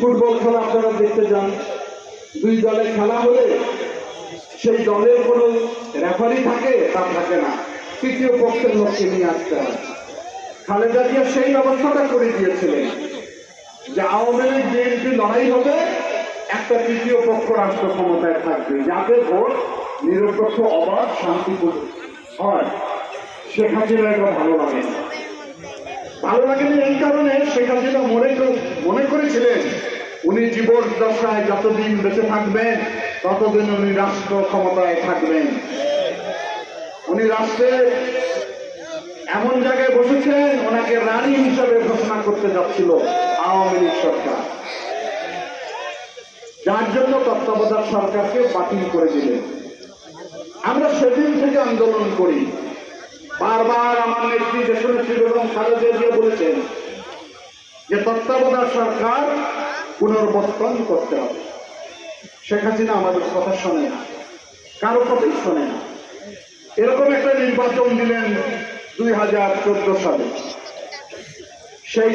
Football খেলা আপনারা দেখতে যান। দুই দলে খেলা হলে সেই দলের কোনো রেফারি থাকে তা থাকে না। তৃতীয় পক্ষের লোককে নিয়ে আসতে হয়। খালেদা জিয়া সেই ব্যবস্থাটা করে দিয়েছিলেন যে আওয়ামী লীগ বিএনপি লড়াই হবে, একটা তৃতীয় পক্ষ রাষ্ট্র ক্ষমতায় থাকবে। যাতে ভোট নিরপেক্ষ, অবাধ, শান্তিপূর্ণ হয়। শেখ হাসিনা এটা ভালো লাগে। ভালো লাগেনি এই কারণে শেখ হাসিনা মনে মনে করেছিলেন। উনি জীবন দশায় যতদিন বেঁচে থাকবেন, ততদিন উনি রাষ্ট্র ক্ষমতায় থাকবেন। উনি রাষ্ট্রে এমন জায়গায় বসেছেন, ওনাকে রানী হিসাবে ঘোষণা করতে যাচ্ছিল আওয়ামী লীগ সরকার। যার জন্য তত্ত্বাবধায়ক সরকারকে বাতিল করে দিলেন। আমরা সেদিন থেকে আন্দোলন করি। বারবার আমার নেত্রী দেশনেত্রী বেগম খালেদা জিয়া বলেছেন যে তত্ত্বাবধায়ক সরকার পুনর্বর্তন করতে হবে। শেখ হাসিনা আমাদের কথা শোনে না, কারও কথাই শোনে না। এরকম একটা নির্বাচন দিলেন দুই হাজার চোদ্দ সালে। সেই